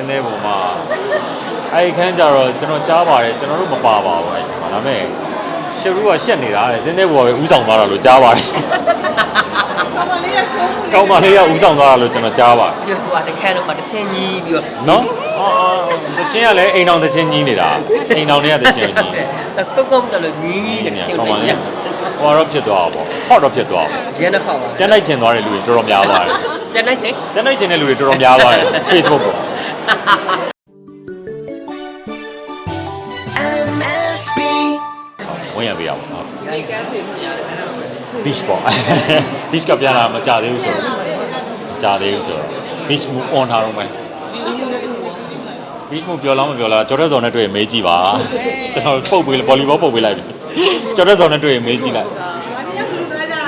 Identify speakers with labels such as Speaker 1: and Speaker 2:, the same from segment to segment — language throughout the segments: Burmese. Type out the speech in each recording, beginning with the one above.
Speaker 1: တင်းသေးပုံမှာအဲ့ဒီခန်းကျတော့ကျွန်တော်ကြားပါတယ်ကျွန်တော်တို့မပါပါဘူးအဲ့ဒီမှာဒါပေမဲ့ရှယ်ရူကရှက်နေတာတဲ့တင်းသေးပုံကပဲဥဆောင်သွားတာလို့ကြားပါတယ်
Speaker 2: ကောင်မလေးရဲ့ဆုံးမှု
Speaker 1: ကောင်းမလေးကဥဆောင်သွားတာလို့ကျွန်တော်ကြားပါတယ်
Speaker 3: ပြီးတော့သူကတခန်းတော့မှတစ်ချင်းကြီးပြီးတော့
Speaker 1: နော်အော်အော်တချင်းကလည်းအိမ်အောင်တချင်းကြီးနေတာအိမ်အောင်တွေကတချင်းကြီး
Speaker 3: တုတ်ကုန်းတယ်လို့ညီးတဲ့ချင်း
Speaker 1: ကောင်း
Speaker 3: ကို
Speaker 1: ပါလေ
Speaker 3: ရ
Speaker 1: ဟိုတော့ဖြစ်သွားတာပေါ့ဟော့တော့ဖြစ်သွားပါ
Speaker 3: ရန်တော့ပါ
Speaker 1: ကျန်လိုက်ချင်သွားတဲ့လူတွေတော်တော်များသွားတယ်
Speaker 3: ကျန်လိုက်စေ
Speaker 1: ကျန်လိုက်ချင်တဲ့လူတွေတော်တော်များသွားတယ် Facebook ပေါ်
Speaker 4: MSB
Speaker 1: ဝင်ရပေးရပါတော့
Speaker 2: ဒီကန်းစီမှုရတယ်
Speaker 1: beach ပေါ့ beach ကပြန်လာမကြသေးဘူးဆိုတော့မကြသေးဘူးဆိုတော့ beach move on ထားတော့မယ် beach move ပြောလားမပြောလားကျော်တဲ့ဇော်နဲ့တွေ့ရင်မေးကြည့်ပါကျွန်တော်ပုတ်ပေးဗော်လီဘောပုတ်ပေးလိုက်ပြီကျော်တဲ့ဇော်နဲ့တွေ့ရင်မေးကြည့်လိုက်။
Speaker 2: ဘာနည်းကလူသွားကြတယ်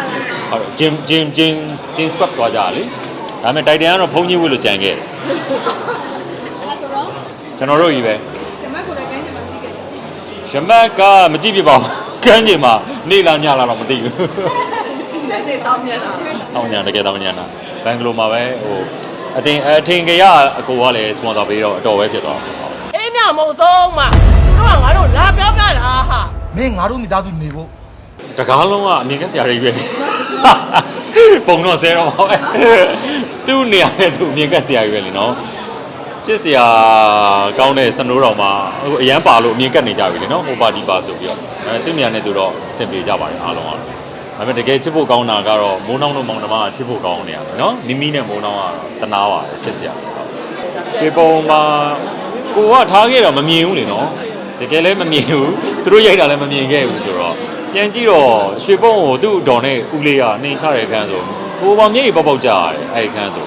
Speaker 1: ဟုတ်တယ် gym gym gym gym squat သွားကြတာလေဒါပေမဲ့တိုက်တန်ကတော့ဖုန်းကြီးဝတ်လို့ကြံခဲ့တယ်
Speaker 5: အဲ့ ဆိုတော့
Speaker 1: ကျွန်တော်တို့ကြီးပဲ
Speaker 5: ကျမကိုလည်းကန်းကြမှာကြည့်ခဲ့တယ်
Speaker 1: ရမက်ကမကြည့်ပြပါဘူးကန်းကျင်မှာနေလာညလာတော့မသိဘူး။
Speaker 2: လက်တွေတောင်းနေတာ
Speaker 1: အောင်ညာတကယ်တော့ညာနာဘန်ဂလိုမှာပဲဟိုအတင်အထင်ကြရအကိုကလည်းစပွန်ဆာပေးတော့အတော်ပဲဖြစ်သွားတယ်
Speaker 3: အေးမြမဟုတ်သုံးမှာတော့ငါတို့လာပြောပြတာဟာ
Speaker 6: မင်းငါတို့မိသားစုနေဖို့
Speaker 1: တကားလုံးကအမြင်ကက်ဆရာတွေပဲပုံတော့ဆဲတော့ပါပဲသူ့နေရာနဲ့သူ့အမြင်ကက်ဆရာတွေပဲလीနော် ချစ်ဆရာကောင်းတဲ့စနိုးတော်မှာဟိုအရန်ပါလို့အမြင်ကက်နေကြပြီလीနော်ဟိုပါဒီပါဆိုပြီးတော့အဲသူ့နေရာနဲ့သူတော့အဆင်ပြေကြပါတယ်အားလုံးကတော့ဒါပေမဲ့တကယ်ချစ်ဖို့ကောင်းတာကတော့မိုးနှောင်းတို့မောင်နှမကချစ်ဖို့ကောင်းနေရတယ်နော်မိမိနဲ့မိုးနှောင်းကတော့တနာပါတယ်ချစ်ဆရာရှေးပုံမှာကိုကထားခဲ့တော့မမြင်ဘူးလीနော်တကယ်လည်းမမြင်ဘူးသူတို့ရိုက်တာလည်းမမြင်ခဲ့ဘူးဆိုတော့ပြန်ကြည့်တော့ရွှေပုံကိုသူ့ဒေါ်နဲ့ဦးလေးကနှင်ချတဲ့အခန်းဆိုကိုပါမျက်ရည်ပေါက်ပေါက်ကြရတယ်အဲ့ဒီအခန်းဆို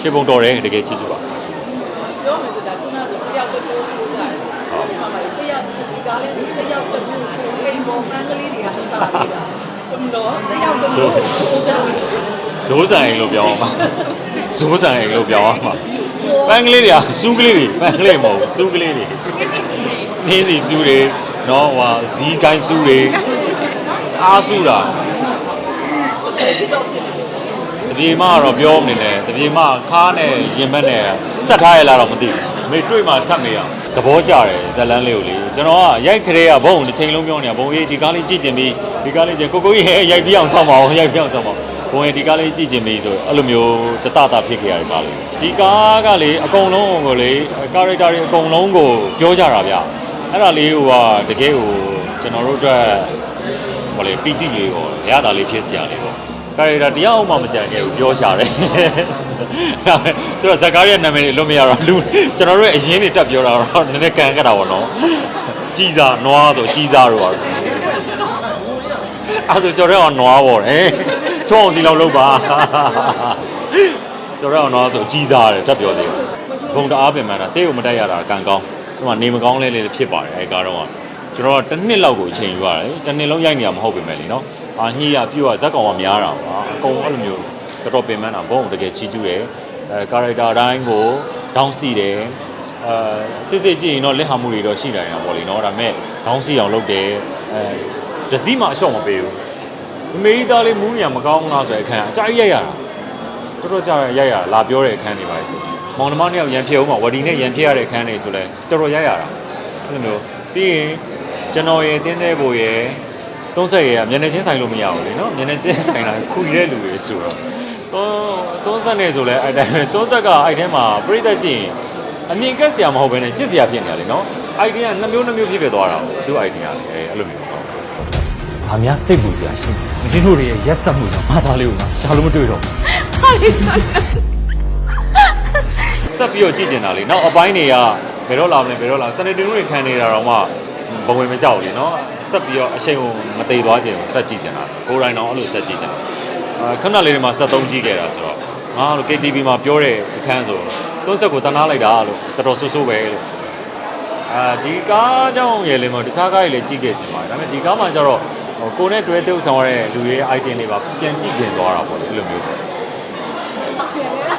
Speaker 1: ရွှေပုံတော်တယ်တကယ်ချစ်ကြပါ။
Speaker 2: ပြောမယ်ဆိုတာခုနကတယောက်တစ်မျိုးဆိုကြတယ်။ဟုတ်ပါပါ။တယောက် ဒီကားလေးဆိုတယောက်တစ်မျိုးခိန်ပေါ်မန်းကလေးတွေကစတာနေတာ။ဘုံတော့တယောက်တစ်မျိုးဆိုကြတယ်
Speaker 1: ဇိုးဆိုင်လို့ပြောအောင်ပါဇိုးဆိုင်လို့ပြောအောင်ပါပန်းကလေးတွေကစူးကလေးတွေပန်းကလေးမဟုတ်ဘူးစူးကလေးတွေနင်းစီစူးတွေနော်ဟိုဇီးကိုင်းစူးတွေအားစူးတာတပြေမကတော့ပြောမနေနဲ့တပြေမခါနဲ့ရင်ဘက်နဲ့ဆက်ထားရလားတော့မသိဘူးမေတွေ့မှထပ်မေးရအောင် သဘောကျတယ်ဇလန်းလေးကိုလေကျွန်တော်ကရိုက်ခရဲကဘုံတစ်ချိန်လုံးပြောနေတာဘုံကြီးဒီကားလေးကြည့်ကျင်ပြီးဒီကားလေးကျင်ကိုကိုကြီးဟဲရိုက်ပြီးအောင်ဆောက်ပါအောင်ရိုက်ပြီးအောင်ဆောက်ပါအောင်ဘုံကြီးဒီကားလေးကြည့်ကျင်ပြီးဆိုအဲ့လိုမျိုးတတတာဖြစ်ခဲ့ရတယ်ကားလေးဒီကားကလေအကုန်လုံးကိုလေကာရက်တာတွေအကုန်လုံးကိုပြောကြတာဗျအဲ့ဒါလေးဟိုကတကယ်ဟိုကျွန်တော်တို့အတွက်ဟိုလေပီတိလေးပေါ့ရတာလေးဖြစ်စရာလေးပေါ့ ကာရီတာတရားအောင်မှမကြံခဲ့ဘူးပြောရှာတယ်ဒါပေမဲ့သူကဇကာရီရဲ့နာမည်လွတ်မရတော့လူကျွန်တော်တို့ရဲ့အရင်တွေတက်ပြောတာတော့နည်းနည်းကန်ကြတာပေါ့နော်ကြီးစားနွားဆိုကြီးစားတော့ပါအဲ့ဒါကျွန်တော်တို့ကနွားပေါ့ဟဲ့ထုံးအောင်စီလောက်လုပ်ပါကျွန်တော်တို့ကနွားဆိုကြီးစားတယ်တက်ပြောသေးတယ်ဘုံတအားပင်မှန်တာဆေးကိုမတက်ရတာကံကောင်းဒီမှာနေမကောင်းလဲလေးဖြစ်ပါတယ်အဲကားတော့က ကျွန်တော်ကတစ်နှစ်လောက်ကိုအချိန်ယူရတယ်တစ်နှစ်လုံးရိုက်နေရမဟုတ်ပေမဲ့လीเนาะ အာညှိရပြွာဇက်ကောင်ကများတာပါအကုန်အဲ့လိုမျိုးတော်တော်ပင်ပန်းတာဘုံတကယ်ချီးကျူးတယ်အဲကာရက်တာတိုင်းကိုဒေါင်းစီတယ်အဲစစ်စစ်ကြည့်ရင်တော့လက်ဟာမှုတွေတော့ရှိနိုင်တာပေါ့လေနော်ဒါပေမဲ့ဒေါင်းစီအောင်လုပ်တယ်အဲဒစီမှာအလျှော့မပေးဘူးမမေးသားလေးမူးညံမကောင်းလားဆိုတဲ့အခန်းအကြိုက်ရိုက်ရတာတော်တော်ကြာရိုက်ရတာလာပြောတဲ့အခန်းတွေပါလေဆိုမောင်နှမနှစ်ယောက်ရန်ဖြစ်အောင်ပါဝဒီနဲ့ရန်ဖြစ်ရတဲ့အခန်းတွေဆိုလဲတော်တော်ရိုက်ရတာအဲ့လိုမျိုးပြီးရင်ကျွန်တော်ရဲ့တင်းတဲ့ဘိုရဲ့ သုံးဆက်ရဲ့ကမျက်နှာချင်းဆိုင်လို့မရဘူးလေနော်မျက်နှာချင်းဆိုင်တာခုရတဲ့လူတွေဆိုတော့သုံးသုံးဆက်နေဆိုလဲအဲ့တိုင်းပဲသုံးဆက်ကအဲ့ထဲမှာပြိသက်ကြည့်ရင်အမြင်ကက်စရာမဟုတ်ဘဲနဲ့ချစ်စရာဖြစ်နေရလေနော်အိုင်ဒီယာနှစ်မျိုးနှစ်မျိုးဖြစ်ဖြစ်သွားတာပေါ့သူ့အိုင်ဒီယာလေအဲ့လိုမျိုးပေါ့။
Speaker 7: ဘာများစိတ်ပူစရာရှိလဲ။မင်းတို့တွေရဲ့ရက်ဆက်မှုကြောင့်ငါသားလေးကိုငါရှာလို့မတွေ့တော့ဘူး
Speaker 1: ဆက်ပြီးတော့ကြည့်ကျင်တာလေနောက်အပိုင်းတွေကဘယ်တော့လာမလဲဘယ်တော့လာစနေတင်တွေခံနေတာတော့မှဘဝင်မကြောက်လေနော် ဆက်ပြီးတော့အချိန်ကိုမသေးသွားခြင်းကိုဆက်ကြည့်ကျင်တာကိုယ်တိုင်တော့အဲ့လိုဆက်ကြည့်ကျင်တာအာခဏလေးတွေမှာဆက်သုံးကြည့်ခဲ့တာဆိုတော့ငါတို့ KTV မှာပြောတဲ့အခန်းဆိုသုံးဆက်ကိုတနာလိုက်တာလို့တော်တော်ဆိုးဆိုးပဲလို့အာဒီကားကြောင့်ရယ်လေမတခြားကားတွေလည်းကြည့်ခဲ့ခြင်းပါတယ်ဒါပေမဲ့ဒီကားမှာကျတော့ဟိုကိုယ်နဲ့တွဲတုပ်ဆောင်ရတဲ့လူတွေရဲ့ item တွေပါပြန်ကြည့်ကျင်သွားတာပေါ့လေအဲ့လိုမျိုးပေါ့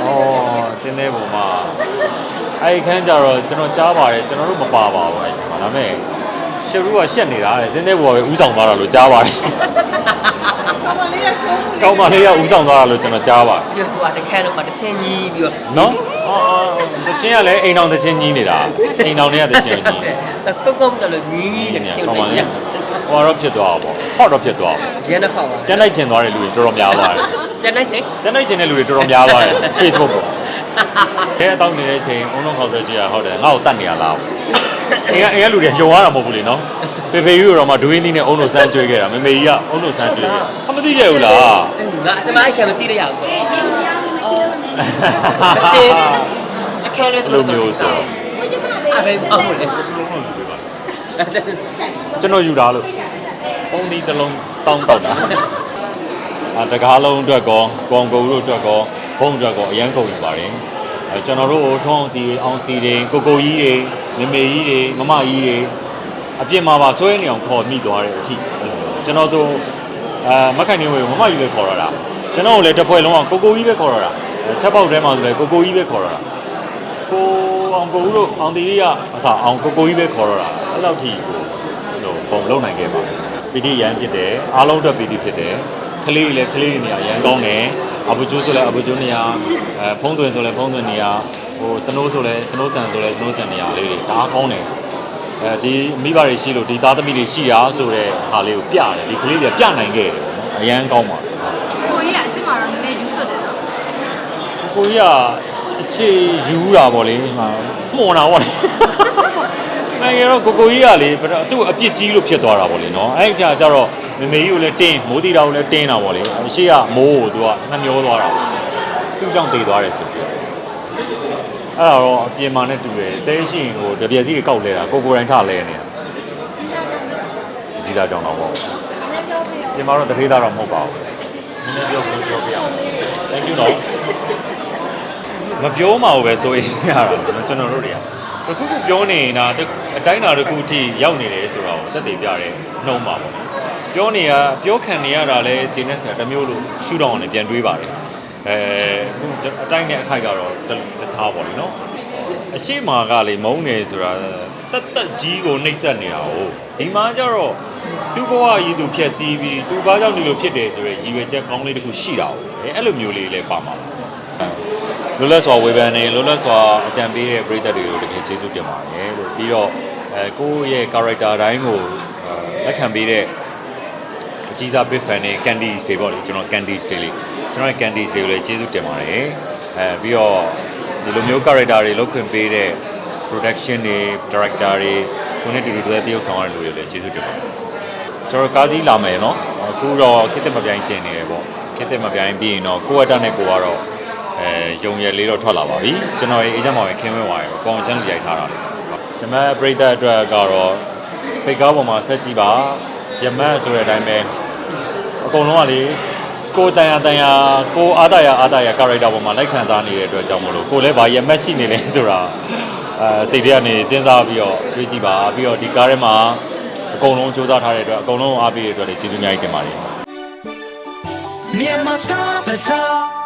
Speaker 1: အော်တင်းသေးပုံမှာအဲ့ဒီခန်းကျတော့ကျွန်တော်ကြားပါတယ်ကျွန်တော်တို့မပါပါဘူးအဲ့ဒီမှာဒါပေမဲ့ ရှယ်ရူကရှက်နေတာတဲ့တင်းသေးပုံကပဲဥဆောင်သွားတာလို့ကြားပါတယ်။
Speaker 2: ကောင်မလေးရဲ့ဆုံးမှု
Speaker 1: ကောင်းမလေးကဥဆောင်သွားတာလို့ကျွန်တော်ကြားပါတယ်
Speaker 3: ပြီးတော့သူကတခန်းတော့မှတစ်ချင်းကြီးပြီးတော့
Speaker 1: နော်တချင်းကလည်းအိမ်တော်တချင်းကြီးနေတာအိမ်တော်တွေကတချင်းကြီး
Speaker 4: တုံးကုန်းတယ်လို့ညီးညီး
Speaker 1: နေ
Speaker 4: နဲ့
Speaker 1: နေ
Speaker 4: ချင်း
Speaker 1: ကောင်းပါလေ
Speaker 4: နေ
Speaker 1: ဟိုတော့ဖြစ်သွားတာပေါ့ဟော့တော့ဖြစ်သွားပါ
Speaker 4: ရန်တော့ဟောက်ပါ
Speaker 1: ကျန်လိုက်ချင်သွားတဲ့လူတွေတော်တော်များသွားတယ်
Speaker 4: ကျန်လိုက်စိ
Speaker 1: ကျန်လိုက်ချင်တဲ့လူတွေတော်တော်များသွားတယ် Facebook ပေါ်အဲအတောက်နေတဲ့အချိန်အုံလုံးခေါက်ဆွဲကြည့်ရဟုတ်တယ်ငါ့ကိုတတ်နေရလား အိမ်ကအိမ်ကလူတွေယုံရတာမဟုတ်ဘူးလေနော်ပေပေယူတော့မှဒွေးသီးနဲ့အုံတို့စမ်းကြွေးခဲ့တာမေမေကြီးကအုံတို့စမ်းကြွေးခဲ့အမသိကြဘူးလား
Speaker 4: ငါကျမအိုက်ခံမကြည့်ရအောင်ချင်းအခဲလေး
Speaker 1: လိုမျိုးဆို
Speaker 4: အဲ့ဘယ်အောင်လဲ
Speaker 1: ကျွန်တော်ယူတာလို့ပုံဒီတစ်လုံးတောင်းတော့တာအာတကားလုံးအတွက်ကောကောင်ကုန်တို့အတွက်ကောဘုံအတွက်ကောအရန်ကုန်ယူပါတယ်အဲကျွန်တော်တို့ထုံးအောင်စီအောင်စီတွေကိုကိုကြီးတွေ မမေကြီးတွေမမကြီးတွေအပြစ်မှာပါဆွဲနေအောင်ခေါ်မိသွားတဲ့အထိကျွန်တော်ဆိုအဲမခိုင်နေဝေမမကြီးပဲခေါ်ရတာကျွန်တော်ကိုလည်းတစ်ဖွဲ့လုံးအောင်ကိုကိုကြီးပဲခေါ်ရတာချက်ပေါက်ထဲမှာဆိုလည်းကိုကိုကြီးပဲခေါ်ရတာကိုအောင်ကိုတို့အောင်တီရီကအစားအောင်ကိုကိုကြီးပဲခေါ်ရတာအဲ့လောက်ထိကိုဟိုပုံလုံနိုင်ခဲ့ပါတယ်ပီတီရန်ဖြစ်တယ်အားလုံးအတွက်ပီတီဖြစ်တယ်ကလေးလည်းကလေးတွေနေရာရန်ကောင်းတယ်အဘူကျိုးဆိုလည်းအဘူကျိုးနေရာအဲဖုံးသွင်းဆိုလည်းဖုံးသွင်းနေရာ ဟိုစနိုးဆိုလည်းစနိုးဆန်ဆိုလည်းစနိုးဆန်နေရာလေးတွေဒါအားကောင်းတယ်အဲဒီမိဘတွေရှိလို့ဒီသားသမီးတွေရှိရာဆိုတဲ့ဟာလေးကိုပြတယ်ဒီကလေးတွေကပြနိုင်ခဲ့တယ်ပေါ့နော်အရန်ကောင်းပါတယ်
Speaker 5: ကိုကြီးကအချစ်မှာတော့နည်းနည်းယူသွတ်တယ်နော်
Speaker 1: ကိုကြီးကအချေယူတာပေါ့လေဟာမှုန်တာပေါ့လေနိုင်ရတော့ကိုကိုကြီးကလေသူ့အပြစ်ကြီးလို့ဖြစ်သွားတာပေါ့လေနော်အဲ့ဒီကကြတော့မမေကြီးကိုလည်းတင်းမိုးတီတာကိုလည်းတင်းတာပေါ့လေအရှိကမိုးကိုသူကနှမျောသွားတာပေါ့သူ့ကြောင့်တည်သွားတယ်ဆိုပြီးတော့ အဲ့ဒါတော့အပြင်မှာနဲ့တူတယ်တဲရှိရင်ဟိုတပြက်စီတွေကောက်လဲတာကိုကိုယ်တိုင်ထလဲနေတာစီးသားကြောင့်တော့ပေါ့ပြင်မှာတော့တထေးသားတော့မဟုတ်ပါဘူးနည်းနည်းပြောပြောပြောပြအောင် thank you နော်မပြောမှဘူးပဲဆိုရင်ရတာနော်ကျွန်တော်တို့တွေကတခုခုပြောနေရင်ဒါတစ်အတိုင်းတာတစ်ခုအထိရောက်နေတယ်ဆိုတာကိုသက်သေပြတယ်နှုံးပါပေါ့ပြောနေရပြောခံနေရတာလဲဂျင်းနဲ့ဆိုတာတစ်မျိုးလို့ရှူတော့အောင်လည်းပြန်တွေးပါတယ် အဲအခုအတိုင်းနဲ့အခိုက်ကတော့တခြားပေါ့လေနော်အရှိမာကလေမုန်းနေဆိုတာတက်တက်ကြီးကိုနှိပ်စက်နေတာ哦ဒီမှာကျတော့သူ့ဘဝကြီးသူဖြက်စီးပြီးသူဘာကြောင့်ဒီလိုဖြစ်တယ်ဆိုရယ်ရည်ရွယ်ချက်ကောင်းလေးတစ်ခုရှိတာ哦အဲအဲ့လိုမျိုးလေးလည်းပါမှာပါလွတ်လပ်စွာဝေဖန်နေလွတ်လပ်စွာအကြံပေးတဲ့ပရိသတ်တွေကိုတကယ်ကျေးဇူးတင်ပါတယ်လို့ပြီးတော့အဲကိုယ့်ရဲ့ character တိုင်းကိုလက်ခံပေးတဲ့အ ကြီးစား big fan တွေ candies တွေပေါ့လေကျွန်တော် candies တွေလေးကျွန်တော်ရဲ့ candies တွေကိုလည်းကျေးဇူးတင်ပါတယ်အဲပြီးတော့ဒီလိုမျိုး character တွေလုပ်ခွင့်ပေးတဲ့ production တွေ director တွေကိုနဲ့တူတူတည်းတရုပ်ဆောင်ရတဲ့လူတွေလည်းကျေးဇူးတင်ပါတယ်ကျွန်တော်ကားစီးလာမယ်နော်အခုတော့ခစ်တက်မပြိုင်တင်နေတယ်ပေါ့ခစ်တက်မပြိုင်ပြီးရင်တော့ကိုယ့်အတက်နဲ့ကိုယ်ကတော့အဲယုံရည်လေးတော့ထွက်လာပါပြီကျွန်တော်ရဲ့အေဂျင့်မောင်ရဲ့ခင်းဝဲသွားရယ်ပေါ့ကောင်ချန်ရိုက်ထားတာလေဒီမဲ့ပရိသတ်အတွက်ကတော့ပိတ်ကားပေါ်မှာဆက်ကြည့်ပါရမတ်ဆိုတဲ့အတိုင်းပဲ အကုန်လုံးကလေကိုတန်ရတန်ရကိုအားတရအားတရ character ပေါ်မှာလိုက်ခံစားနေတဲ့အတွက်ကြောင့်မလို့ကိုလည်းဗာရမတ်ရှိနေလဲဆိုတာအဲစိတ်ထဲကနေစဉ်းစားပြီးတော့တွေးကြည့်ပါပြီးတော့ဒီကားထဲမှာအကုန်လုံးစူးစမ်းထားတဲ့အတွက်အကုန်လုံးအားပေးတဲ့အတွက်လည်းကျေးဇူးအများကြီးတင်ပါတယ်
Speaker 8: Myanmar Star Bazaar